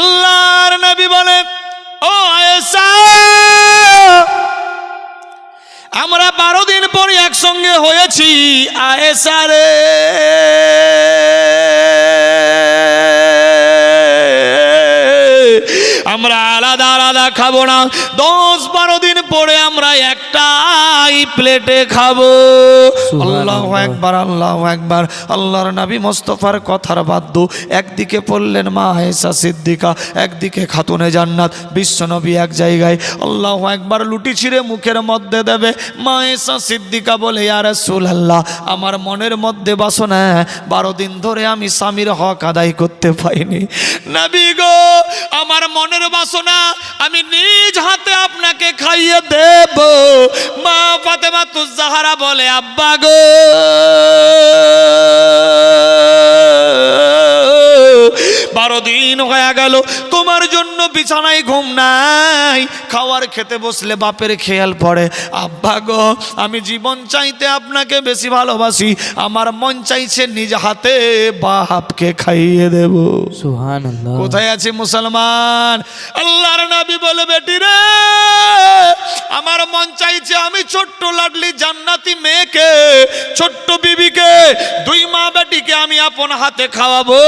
আল্লাহর নবী বলে, ও আমরা বারো দিন পর একসঙ্গে হয়েছি, আয়েশা রে। আমরা আলাদা আলাদা খাব না। দশ একটাই প্লেটে খাব। আল্লাহ একবার আল্লাহ একবার আল্লাহর নবী মোস্তফার কথার বাদ্য একদিকে পড়লেন মা হেসা সিদ্দিকা একদিকে খাতুনে জান্নাত বিশ্বনবী এক জায়গায়। আল্লাহ একবার লুটি ছিঁড়ে মুখের মধ্যে দেবে। মা হেসা সিদ্দিকা বলে আর সুল আল্লাহ আমার মনের মধ্যে বাসনা বারো দিন ধরে আমি স্বামীর হক আদায় করতে পাইনি নবী গো আমার মনের বাসনা আমি নিজ হাতে আপনাকে খাইয়ে দেব। মা ফাতেমা তুজাহারা বলে আব্বা গো বারো দিন হয়ে গেল। তোমার জন্য বিছানায় ঘুম নাই। খাওয়ার খেতে বসলে বাপের খেয়াল পড়ে। আব্বা গো আমি জীবন চাইতে আপনাকে বেশি ভালোবাসি। আমার মন চাইছে নিজ হাতে বাপকে খাইয়ে দেব। কোথায় আছে মুসলমান? আল্লাহর নবী বলে বেটি রে আমার মন চাইছে আমি ছোট্ট লাডলি জান্নাতি মেয়েকে ছোট্ট বিবিকে দুই মা বেটিকে আমি আপন হাতে খাওয়াবো।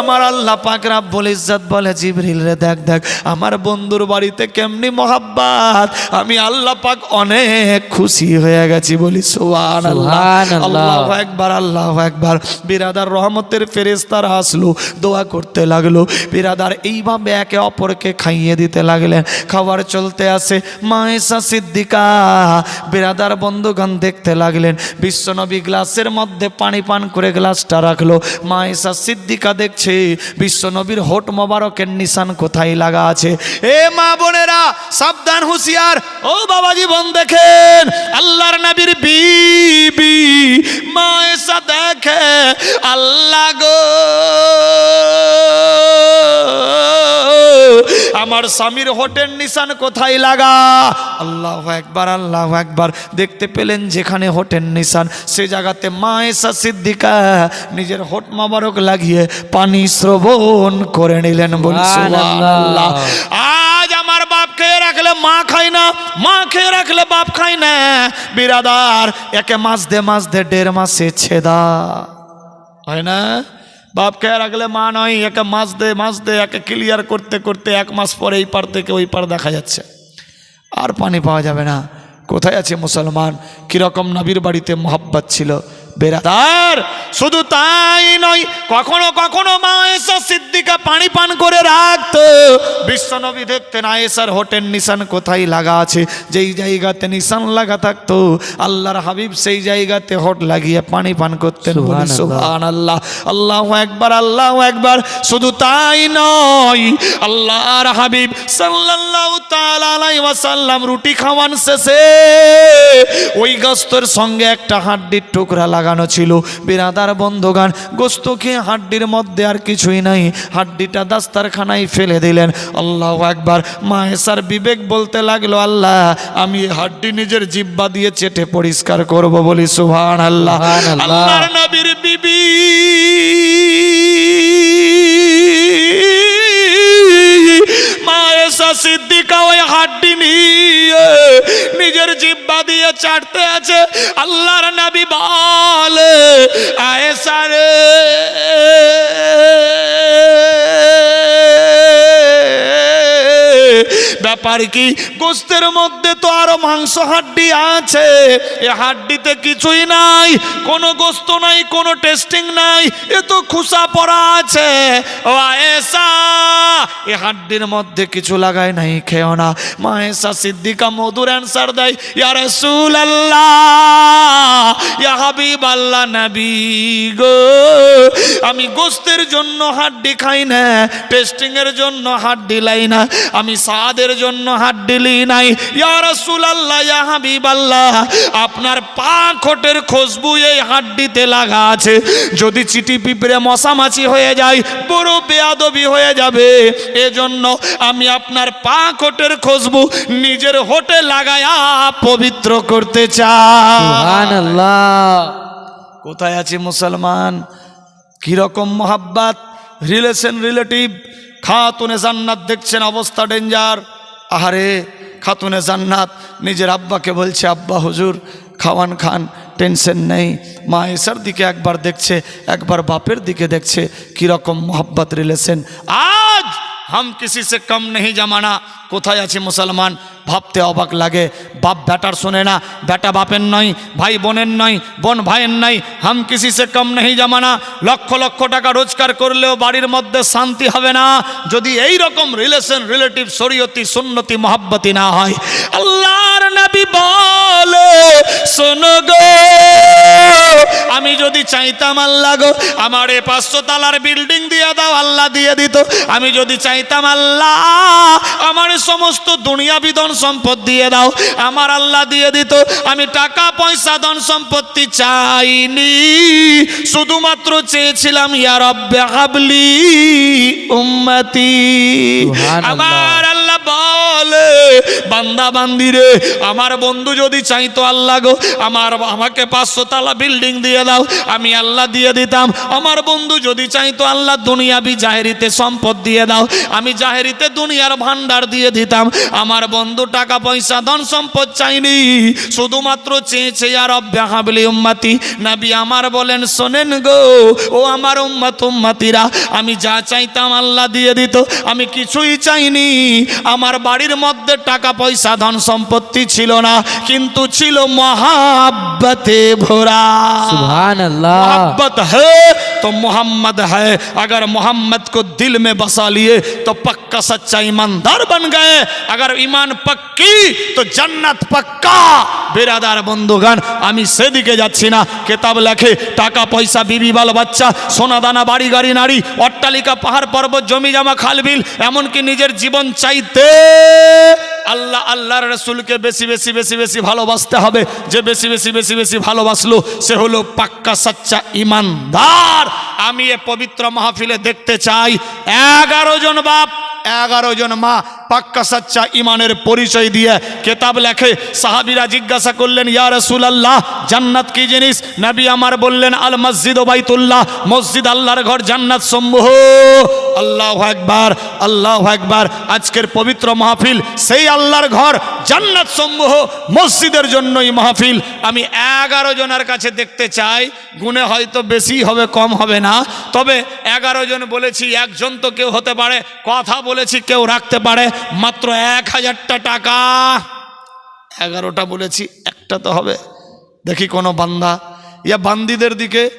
আমার আল্লাহ পাক রাব্বুল ইজ্জত বলে জিবরিল রে দেখ দেখ আমার বন্ধুর বাড়িতে কেমনি মোহাব্বত। আমি আল্লাহ পাক অনেক খুশি হয়ে গেছি। বলি সুবহানাল্লাহ। সুবহানাল্লাহ। আল্লাহু একবার আল্লাহ একবার বিরাদার রহমতের ফেরেস্তারা আসলো দোয়া করতে লাগল। বিরাদার এইভাবে একে অপরকে খাইয়ে দিতে লাগলেন। খাবার চলতে আসে মায়েশা সিদ্দিকা। বিরাদার বন্ধুগণ দেখতে লাগলেন। বিশ্বনবী গ্লাসের মধ্যে পানি পান করে গ্লাসটা রাখল। মায়েশা সিদ্দিকা দেখছে বিশ্বনবীর হোট মোবারকের নিশান কোথায় লাগা আছে? এ মা বোনেরা, সাবধান হুঁশিয়ার। ও বাবা জীবন দেখেন, আল্লাহর নবীর বিবি মায়েশা দেখে, আল্লাহ গো। আমার স্বামীর হোটেল নিশান কোথায় লাগা? আল্লাহ একবার আল্লাহ একবার দেখতে পেলেন যেখানে হোটেল নিশান সে জায়গাতে মা এসা সিদ্দিকা নিজের হোট মাবারক লাগিয়ে পানি শ্রবণ করে নিলেন বলি সুবহানাল্লাহ। আজ আমার বাপ খেয়ে রাখলে মা খায় না মা খেয়ে রাখলে বাপ খায় না। বিরাদার একে মাস দে মাস দে দেড় মাসে ছেদা। হয় না? বাপ কে রাখলে মা নয়, একে মাস দে মাস দে, একে ক্লিয়ার করতে করতে এক মাস পরে এই পার থেকে ওই পার দেখা যাচ্ছে। আর পানি পাওয়া যাবে না। কোথায় আছে মুসলমান? কীরকম নবীর বাড়িতে মোহাব্বত ছিল? বেরাদার শুধু তাই নয় কখনো কখনো মা এসা সিদ্দিকা পানি পান করে রাখতো। বিশ্বনবী দেখতেন আয়েসার হোটেল নিশান কোথায় লাগা আছে যেই জায়গাতে নিশান লাগা থাকতো। আল্লাহর হাবিব সেই জায়গাতে হট লাগিয়ে পানি পান করতেন আল্লাহ আল্লাহ একবার আল্লাহ একবার শুধু তাই নয় আল্লাহর হাবিব সাল্লাল্লাহু তাআলা আলাইহি ওয়াসাল্লাম রুটি খাওয়ান শেষে ওই গোস্তর সঙ্গে একটা হাড্ডির টুকরা লাগানো ছিল। বিরাদার বন্ধগান গোস্ত খেয়ে হাড্ডির মধ্যে আর কিছুই নাই। হাড্ডিটা দাস্তারখানায় ফেলে দিলেন। আল্লাহ একবার মাহেসার বিবেক বলতে লাগল আল্লাহ আমি হাড্ডি নিজের জিব্বা দিয়ে চেটে পরিষ্কার করব বলি সুবহান আল্লাহ। আল্লাহর নবীর বিবি। মায়েশা সিদ্দিকা ওই হাড্ডি নিয়ে নিজের জিব্বা দিয়ে চাটতে আছে। আল্লাহর নবী বলে আয়েশা ব্যাপার কি? গোস্তের মধ্যে তো আরও মাংস হাড্ডি আছে। এ হাড্ডিতে কিছুই নাই, কোনো গোস্ত নাই, কোনো টেস্টিং নাই, এ তো খুসা পড়া আছে। ও আয়েশা, এ হাড্ডির মধ্যে কিছু লাগাই নাই, খেও না। মায়েশা সিদ্দিকা মধুর অ্যান্সার দেয়, ইয়া রাসূলুল্লাহ, ইয়া হাবিবাল্লাহ নবী গো, আমি গোস্তের জন্য হাড্ডি খাই না, টেস্টিং এর জন্য হাড্ডি লাই না। আমি সাদের জন্য হাড্ডি লি নাই। হাবিবাল্লাহ আপনার পা খোটের খুশবু এই হাড্ডিতে লাগা আছে। যদি চিটি পিঁপড়ে মশামাছি হয়ে যায় বড় বেয়াদবি হয়ে যাবে। এজন্য আমি আপনার পা খোটের খুশবু নিজের হোটে লাগায়া পবিত্র করতে আল্লাহ কোথায় আছে মুসলমান? কীরকম মোহাব্বাত? Relation relative? খাতুনে জান্নাত দেখছেন অবস্থা ডেঞ্জার। আহারে, খাতুনে জান্নাত, নিজের আব্বাকে বলছে, আব্বা, হুজুর, খাওয়ান খান, টেনশন নেই। মা এসার দিকে একবার দেখছে, একবার বাপের দিকে দেখছে, কীরকম মোহাব্বত রিলেশন। আজ হাম কিসি সে কম নেই জামানা কোথায় আছে মুসলমান ভাবতে অবাক লাগে বাপ বেটার শোনে না বেটা বাপের নয় ভাই বোনের নয় বোন ভাইয়ের নয় হাম কিসি সে কম নেই জামানা লক্ষ লক্ষ টাকা রোজগার করলেও বাড়ির মধ্যে শান্তি হবে না যদি এই রকম রিলেশন রিলেটিভ শরীয়তি সুন্নতি মহাব্বতি না হয় আল্লাহর নবী বলে শোনো গো আমি যদি চাইতাম আল্লাহ গো আমার এ পাঁচশো তালার বিল্ডিং দিয়ে দাও আল্লাহ দিয়ে দিত। আমি যদি চাইতাম আল্লাহ আমার সমস্ত দুনিয়া বিধন সম্পদ দিয়ে দাও আমার আল্লাহ দিয়ে দিত। আমি টাকা পয়সা ধন সম্পত্তি চাইনি শুধুমাত্র চেয়েছিলাম ইয়া রব্বে হাবলি উম্মতি। আমার আল্লাহ বলে বান্দা বান্দি রে, আমার বন্ধু যদি চাইতো আল্লাহ গো, আমার আমাকে পাঁচশো তালা বিল্ডিং দিয়ে দাও, আমি আল্লাহ দিয়ে দিতাম। আমার বন্ধু যদি চাইতো আল্লাহ দুনিয়াবি জাহেরিতে সম্পদ দিয়ে দাও, আমি জাহেরিতে দুনিয়ার ভান্ডার দিয়ে দিতাম। আমার বন্ধু টাকা পয়সা, ধন সম্পদ চাইনি। শুধুমাত্র চেয়েছে আর অব্যাহাবলি উম্মাতি। নাবি আমার বলেন, শোনেন গো, ও আমার উম্মাত উম্মাতিরা, আমি যা চাইতাম আল্লাহ দিয়ে দিত, আমি কিছুই চাইনি। আমার বাড়ির মধ্যে টাকা পয়সা ধন সম্পত্তি ছিল না কিন্তু ছিল মহাব্বতে ভরা सुभान अल्लाह मोहब्बत है तो मोहम्मद है अगर मोहम्मद को दिल में बसा लिए तो पक्का सच्चा ईमानदार बन गए अगर ईमान पक्की तो जन्नत पक्का বেরাদার বন্ধুগান আমি সেদিকে যাচ্ছি না কেতাব লেখে টাকা পয়সা বিবি বাল বাচ্চা সোনা দানা বাড়ি গাড়ি নারী অট্টালিকা পাহাড় পর্বত জমি জামা খালবিল এমনকি নিজের জীবন চাইতে আল্লাহ, আল্লাহর রসুলকে বেশি বেশি বেশি বেশি ভালোবাসতে হবে। যে বেশি বেশি বেশি বেশি ভালোবাসলো, সে হলো পাক্কা, সাচ্চা ইমানদার। আমি এ পবিত্র মাহফিলে দেখতে চাই। এগারো জন বাপ, এগারো জন মা পাক্কা সাচ্চা ইমানের পরিচয় দিয়ে কেতাব লেখে সাহাবিরা জিজ্ঞাসা করলেন, ইয়া রসুলাল্লাহ, জান্নাত কি জিনিস? নবী আমার বললেন, আল মসজিদ ও বাইতুল্লাহ, মসজিদ আল্লাহর ঘর, জান্নাত সমূহ। আল্লাহ একবার আল্লাহ একবার আজকের পবিত্র মাহফিল সেই আল্লাহর ঘর, জান্নাত সমূহ, মসজিদের জন্যই মাহফিল। আমি এগারো জনের কাছে দেখতে চাই, গুণে হয়তো বেশি হবে, কম হবে না। তবে এগারো জন বলেছি, একজন তো কেউ হতে পারে, কথা বলেছি, কেউ রাখতে পারে। মাত্র এক হাজারটা টাকা। এগারোটা বলেছি, একটা তো হবে। দেখি কোনো বান্দা। ইয়া বান্দিদের দিকে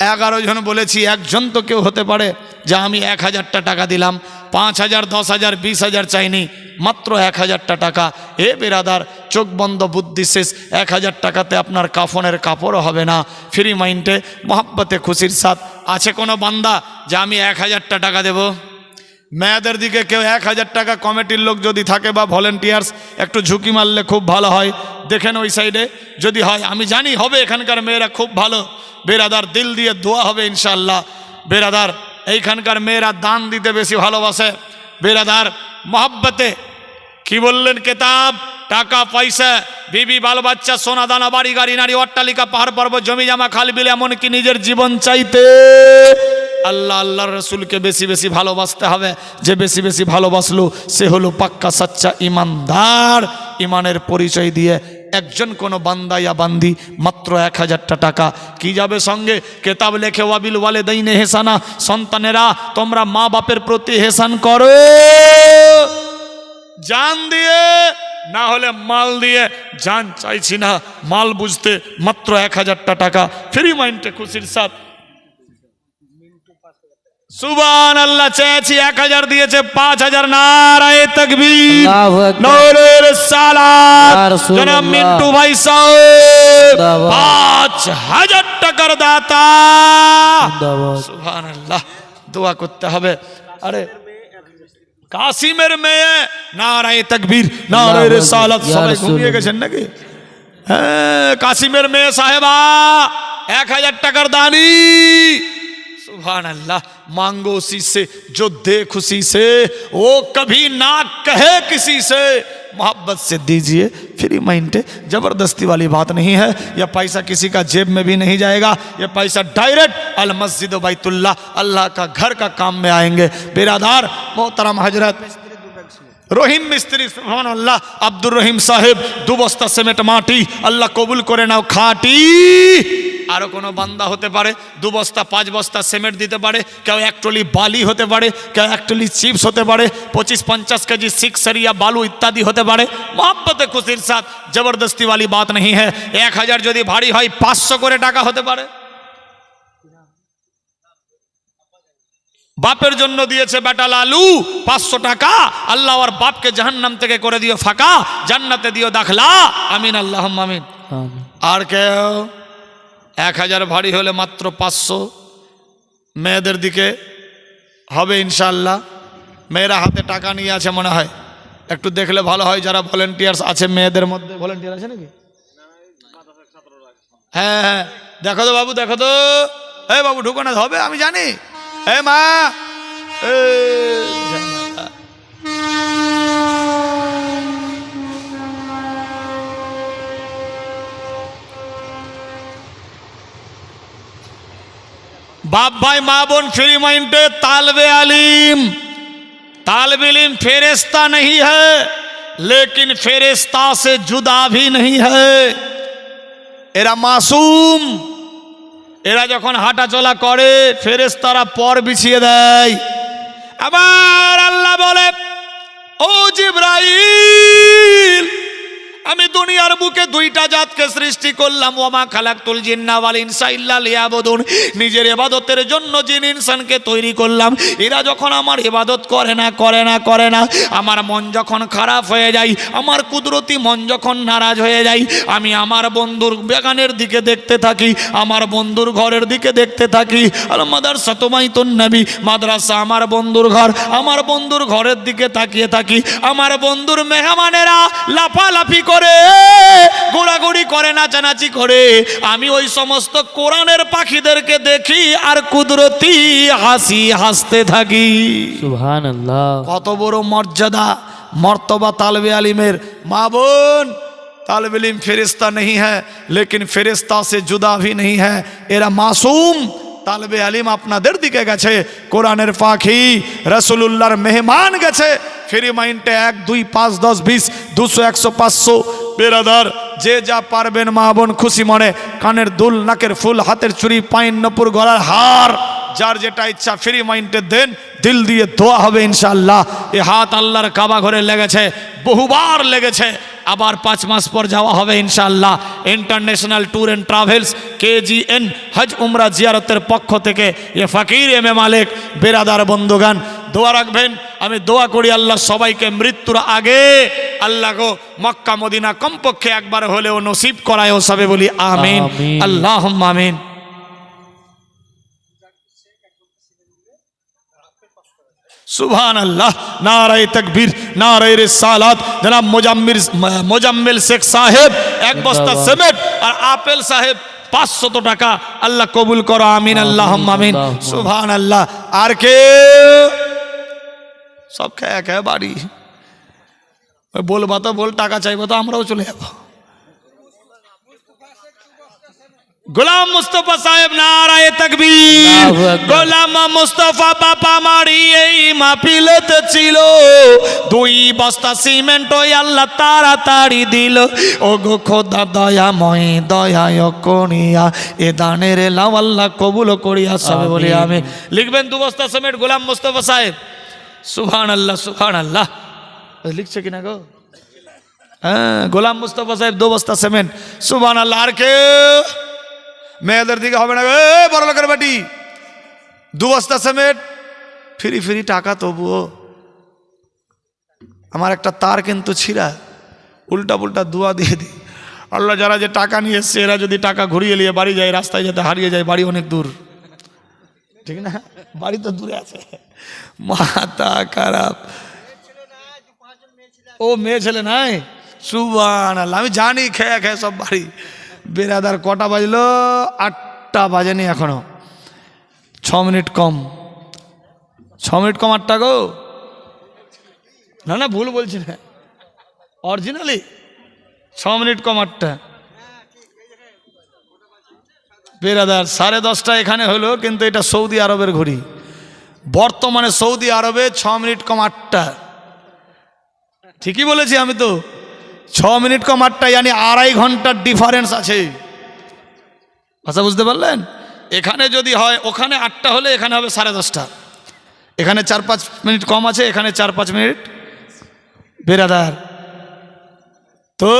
এগারো জন বলেছি, একজন তো কেউ হতে পারে যা আমি এক হাজারটা টাকা দিলাম। পাঁচ হাজার, দশ হাজার, বিশ হাজার চাইনি, মাত্র এক হাজারটা টাকা। এ বেরাদার, চোখ বন্ধ, বুদ্ধি শেষ। এক হাজার টাকাতে আপনার কাফনের কাপড়ও হবে না। ফ্রি মাইন্ডে, মহাব্বতে খুশির সাথ আছে কোনো বান্দা যা আমি এক হাজারটা টাকা দেবো? মেয়েদের দিকে কেউ এক হাজার টাকা কমিটির লোক যদি থাকে বা ভলেন্টিয়ার্স একটু ঝুঁকি মারলে খুব ভালো হয়। দেখেন ওই সাইডে যদি হয়, আমি জানি হবে এখানকার মেয়েরা খুব ভালো। বেরাদার দিল দিয়ে দোয়া হবে ইনশাল্লাহ বেরাদার, এইখানকার মেয়েরা দান দিতে বেশি ভালোবাসে। বেরাদার, মহাব্বতে, কি বললেন কেতাব? টাকা, পয়সা, বিবি, বাল বাচ্চা, সোনা, দানা, বাড়ি, গাড়ি, নারী, অট্টালিকা, পাহাড়, পর্বত, জমি, জামা খালবিল এমনকি নিজের জীবন চাইতে আল্লাহ আল্লাহর রসুলকে বেশি বেশি ভালোবাসতে হবে। যে বেশি বেশি ভালোবাসলো, সে হলো পাক্কা, সাচ্চা ইমানদার। ইমানের পরিচয় দিয়ে একজন কোনো বান্দা ইয়া বান্দি মাত্র এক হাজারটা টাকা। কি যাবে সঙ্গে? কেতাব লেখে, ওয়াবিল ওয়ালে দইনে হেসানা। সন্তানেরা, তোমরা মা বাপের প্রতি হেসান করো। জান দিয়ে, না হলে মাল দিয়ে। জান চাইছি না, মাল বুঝতে মাত্র এক হাজারটা টাকা। ফ্রি মাইন্ডে খুশির সাথ সুবান আল্লাহ চেয়েছি এক হাজার দিয়েছে পাঁচ হাজার নারায় তকবীর আল্লাহু আকবার। নূরের সালাত ইয়া রাসূলুল্লাহ। জনাব মিন্টু ভাই সাহেব জিন্দাবাদ। পাঁচ হাজার টাকার দাতা জিন্দাবাদ। সুবহান আল্লাহ দোয়া করতে হবে আরে কাসিমের মেয়ে নারায় তকবীর নারায় আল্লাহু রেসালাত আকবার। ইয়া সবাই ঘুমিয়ে রাসূলুল্লাহ। গেছেন নাকি হ্যাঁ কাসিমের মেয়ে সাহেবা এক হাজার টাকার দানি सुभान अल्लाह मांगो उसी से जो दे खुशी से वो कभी ना कहे किसी से मोहब्बत से दीजिए फ्री माइंड ज़बरदस्ती वाली बात नहीं है यह पैसा किसी का जेब में भी नहीं जाएगा यह पैसा डायरेक्ट अल मस्जिद बैतुल्ला अल्लाह का घर का काम में आएंगे बिरादार मोहतरम हजरत রহিম মিস্ত্রি সুবহান আল্লাহ আব্দুর রহিম সাহেব দু বস্তা সিমেন্ট মাটি আল্লাহ কবুল করে নাও খাটি আরও কোনো বান্দা হতে পারে দু বস্তা পাঁচ বস্তা সিমেন্ট দিতে পারে কেউ এক টলি বালি হতে পারে কেউ এক টলি চিপস হতে পারে পঁচিশ পঞ্চাশ কেজি সিক্স সারিয়া বালু ইত্যাদি হতে পারে। মোহাম্মতে খুশির সাথ জবরদস্তি বালি বাত নেই হ্যাঁ এক হাজার যদি ভারী হয় পাঁচশো করে টাকা হতে পারে। বাপের জন্য দিয়েছে বেটা লালু পাঁচশো টাকা আল্লাহ আর বাপকে জাহান্নাম থেকে করে দিও ফাঁকা জান্নাতে দিও দাখলা আমিন আল্লাহ আমিন। আর কেউ এক হাজার ভারী হলে মাত্র পাঁচশো। মেয়েদের দিকে হবে ইনশাল্লাহ মেয়েরা হাতে টাকা নিয়ে আছে মনে হয়। একটু দেখলে ভালো হয় যারা ভলেন্টিয়ার্স আছে মেয়েদের মধ্যে। ভলেন্টিয়ার আছে নাকি? হ্যাঁ হ্যাঁ। দেখো তো বাবু দেখো তো। এ বাবু ঢুকো না হবে আমি জানি। এ মা এ, बाप भाई माँ बोन फ्री माइंडे तालबे आलिम तालब इलिम फेरिस्ता नहीं है लेकिन फेरिस्ता से जुदा भी नहीं है এরা মাসুম এরা যখন হাঁটা চলা করে ফেরেস্তারা পর বিছিয়ে দেয় আবার আল্লাহ বলে ও জিব্রাইল আমি দুনিয়ার বুকে দুইটা জাতকে সৃষ্টি করলাম। ওমা খালাকুল জিন্না ওয়াল ইনসা ইল্লা লিয়াবুদুন। নিজের ইবাদতের জন্য জিন ইনসানকে তৈরি করলাম। এরা যখন আমার ইবাদত করে না করে না করে না, আমার মন যখন খারাপ হয়ে যায়, আমার কুদরতি মন যখন নারাজ হয়ে যায়, আমি আমার বন্ধুর বেগানের দিকে দেখতে থাকি, আমার বন্ধুর ঘরের দিকে দেখতে থাকি। আর মাদারসা তোমাই তোর নবী, মাদ্রাসা আমার বন্ধুর ঘর, আমার বন্ধুর ঘরের দিকে তাকিয়ে থাকি। আমার বন্ধুর মেহমানেরা লাফালাফি করে গোড়াগুড়ি করে নাচানাচি করে আমি ওই সমস্ত কোরআনের পাখিদেরকে দেখি আর কুদরতি হাসি হাসতে থাকি সুবহান আল্লাহ কত বড় মর্যাদা মর্তবা তালবে আলিমের মা বোন तालब इल्म फरिश्ता नहीं है लेकिन फरिश्ता से जुदा भी नहीं है এরা মাসুম তালবে আলিম আপনাদের দিকে গেছে। কোরআনের পাখি রসুলুল্লাহর মেহমান গেছে। ফ্রি মাইন্ডে এক, দুই, পাঁচ, দশ, বিশ, দুশো, একশো, পাঁচশো। বেরাদার, যে যা পারবেন মা বোন খুশি মনে, কানের দুল, নাকের ফুল, হাতের চুড়ি পাইন নপুর, গলার হার, যার যেটা ইচ্ছা ফ্রি মাইন্ডে দেন, দিল দিয়ে ধোয়া হবে ইনশাল্লাহ এ হাত আল্লাহর কাবা ঘরে লেগেছে, বহুবার লেগেছে। আবার পাঁচ মাস পর যাওয়া হবে ইনশাআল্লাহ। International tour and travels KGN হজ উমরা জিয়ারতের পক্ষ থেকে এ ফকির এম এ মালিক বেরাদার বন্ধুগান দোয়া রাখবেন। আমি দোয়া করি আল্লাহ সবাইকে মৃত্যুর আগে আল্লাহ গো মক্কা মদিনা কমপক্ষে একবার হলেও নসিব করায় ও সবে বলি আমিন। আমিন। আল্লাহ আমিন। সুবহান আল্লাহ নারায় তকবীর নারায় রিসালাত। জনাব মোজাম্মির মোজাম্মিল শেখ সাহেব এক বস্তা। সিমেন্ট আর আপেল সাহেব পাঁচশত টাকা। আল্লাহ কবুল করো আমিন আল্লাহ আমিন। সুবহান আল্লাহ আর কে সব খেয়ে খেয়ে বাড়ি। বলবা তো বল টাকা চাইব তো আমরাও চলে যাব। গোলাম মুস্তফা সাহেব নারায় তকবীর। গোলাম মুস্তফা বাবা মারি এই মাহফিলেতে ছিল। দুই বস্তা সিমেন্ট ওই আল্লাহ তাড়াতাড়ি দিল। ও গো খোদা দয়া দয়াময় দয়ায় করিয়া এ দানের লাও আল্লাহ কবুল করিয়া সবে বলি আমি লিখবেন দু বস্তা সিমেন্ট গোলাম মুস্তফা সাহেব। সুবহান আল্লাহ সুবহান আল্লাহ লিখছে কিনা গো? হ্যাঁ গোলাম মুস্তফা সাহেব দু বস্তা সিমেন্ট। সুবহান আল্লাহ আর কে মেয়েদের দিকে হবে না এ, বড় লোকের বাটি। দু বস্তা সিমেন্ট, ফ্রি ফ্রি টাকা তবুও। আমার একটা তার কিন্তু ছিঁড়া। উল্টা পুল্টা দুয়া দিয়ে দিই আল্লাহ যারা যে টাকা নিয়ে এসছে, এরা যদি টাকা ঘুরিয়ে নিয়ে বাড়ি যায়, রাস্তায় যাতে হারিয়ে যায়, বাড়ি অনেক দূর। ঠিক না? বাড়ি তো দূরে আছে। মাথা খারাপ। ও, মেয়ে ছেলে নাই? সুবান আল্লাহ আমি জানি, খেয়ে খেয়ে সব বাড়ি। বেরাদার কটা বাজলো? আটটা বাজেনি এখনও। ছ মিনিট কম। ছ মিনিট কম আটটা গো। না না, ভুল বলছি না। অরিজিনালি? ছ মিনিট কম আটটা। বেরাদার, সাড়ে দশটা এখানে হলো, কিন্তু এটা সৌদি আরবের ঘড়ি। বর্তমানে সৌদি আরবে ছ মিনিট কম আটটা। ঠিকই বলেছি আমি তো। ছ মিনিট কম আটটা ইয়ানি আড়াই ঘণ্টার ডিফারেন্স আছে। ভাষা বুঝতে পারলেন? এখানে যদি হয়, ওখানে আটটা হলে এখানে হবে সাড়ে দশটা। এখানে চার পাঁচ মিনিট কম আছে, এখানে চার পাঁচ মিনিট। বেরাদার। তো,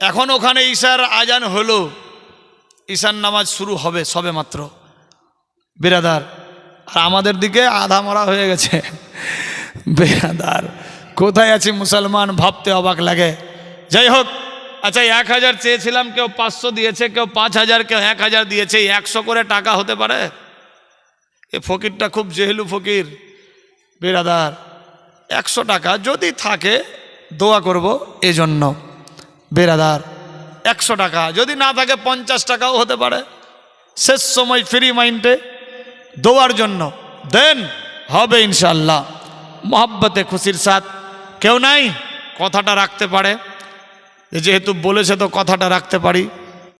এখন ওখানে ঈশার আজান হলো। ঈশান নামাজ শুরু হবে সবে মাত্র। বেরাদার। আর আমাদের দিকে আধা মরা হয়ে গেছে। বেরাদার। কোথায় আছি মুসলমান ভাবতে অবাক লাগে। যাই হোক আচ্ছা এক হাজার চেয়েছিলাম, কেউ পাঁচশো দিয়েছে, কেউ পাঁচ হাজার, কেউ এক হাজার দিয়েছে একশো করে টাকা হতে পারে? এ ফকিরটা খুব জেহেলু ফকির বেরাদার একশো টাকা যদি থাকে, দোয়া করব এজন্য বেরাদার একশো টাকা, যদি না থাকে, পঞ্চাশ টাকাও হতে পারে। শেষ সময় ফ্রি মাইন্ডে, দোয়ার জন্য। দেন, হবে ইনশাল্লাহ মোহাব্বতে খুশির সাথ কেউ নাই? কথাটা রাখতে পারে। যেহেতু বলেছে তো কথাটা রাখতে পারি।